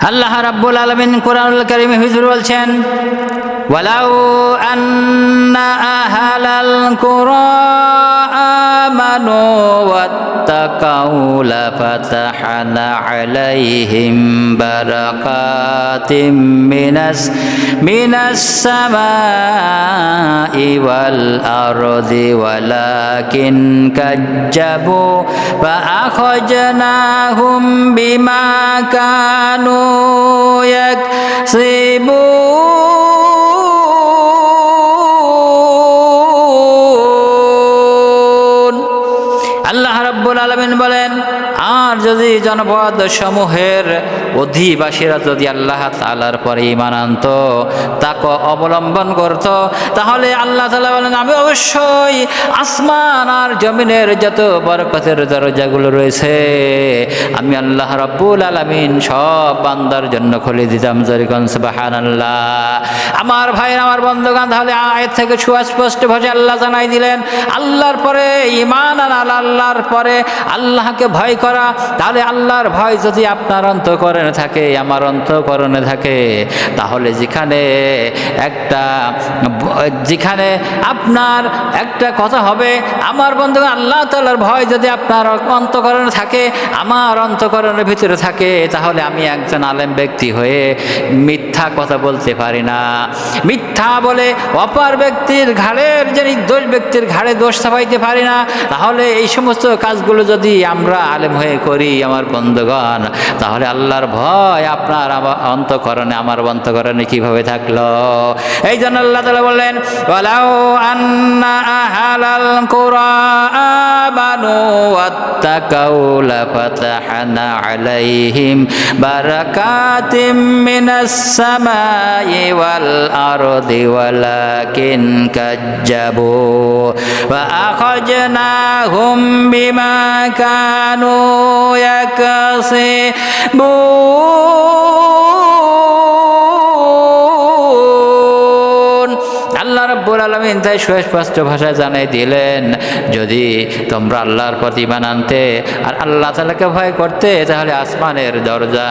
আল্লাহ রাব্বুল আলমিন কোরআনুল করিম হুজুর বলছেন ওয়ালাউ আন্না আহালাল কুরা قول فتحنا عليهم بركات من من السماء والأرض ولكن كجبوا فأخرجناهم بما كانوا يكسبون. আল্লাহ রাব্বুল আলমিন বলেন আর যদি জনপদ সমূহের অধিবাসীরা যদি আল্লাহ তালার পরে ইমান আনত, তাকে অবলম্বন করত, তাহলে আল্লাহ তালা বলেন, আমি অবশ্যই আসমান আর জমিনের যত বরকতের দরজাগুলো রয়েছে, আমি আল্লাহ রাব্বুল আলামিন সব বান্দার জন্য খুলে দিতাম। জরিগঞ্জ বাহান আল্লাহ আমার ভাই আমার বন্ধুগান তাহলে আয়ের থেকে সুস্পষ্ট ভাষে আল্লাহ জানাই দিলেন, আল্লাহর পরে ইমান আর আল্লাহর পরে আল্লাহকে ভয় করা তাহলে আল্লাহর ভয় যদি আপনার অন্তকরণে থাকে, আমার অন্তকরণে থাকে, তাহলে যেখানে একটা যেখানে আপনার একটা কথা হবে, আমার বন্ধু আল্লাহ তালার ভয় যদি আপনার অন্তকরণে থাকে, আমার অন্তকরণের ভিতরে থাকে, তাহলে আমি একজন আলেম ব্যক্তি হয়ে মিথ্যা কথা বলতে পারি না। মিথ্যা বলে অপার ব্যক্তির ঘাড়ের যে নির্দোষ ব্যক্তির ঘাড়ে দোষ চাপাইতে পারি না, তাহলে এই সমস্ত কাজগুলো যদি আমরা আলেম হয়ে করি আমার বন্ধুগণ। তাহলে আল্লাহর ভয় আপনার অন্তকরণে, আমার অন্তকরণে কীভাবে থাকল? এই জন্য আল্লাহ তালা বললেন, ওয়ালাউ আন্না আহালাল কুরআবানু ওয়াত্তাকাউ লাফাতাহনা আলাইহিম বারাকাতিম মিনাস সামাই ওয়াল আরদি ওয়ালাকিন কাজ্জাবু ওয়া আখাজনাহুম বিমা বো। আল্লাহ রব্বুল আলমিন তাই সুস্পষ্ট ভাষায় জানাই দিলেন, যদি তোমরা আল্লাহর প্রতিমান আনতে আর আল্লাহ তালাকে ভয় করতে, তাহলে আসমানের দরজা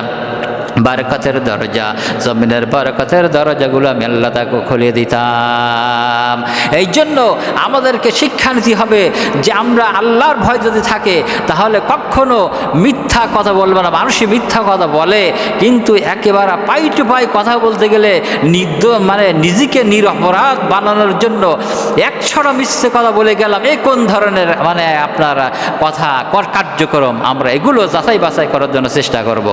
বারকতের দরজা, জমিনের বারকতের দরজাগুলো আমি আল্লাহ তাকে খুলে দিতাম। এই জন্য আমাদেরকে শিক্ষা নিতে হবে যে আমরা আল্লাহর ভয় যদি থাকে, তাহলে কখনো মিথ্যা কথা বলব না। মানুষই মিথ্যা কথা বলে, কিন্তু একেবারে পাই টু পাই কথা বলতে গেলে নির্দ মানে নিজেকে নিরপরাধ বানানোর জন্য একশোটা মিথ্যে কথা বলে গেলাম। এ কোন ধরনের মানে আপনার কথা কার্যক্রম? আমরা এগুলো যাচাই বাছাই করার জন্য চেষ্টা করব।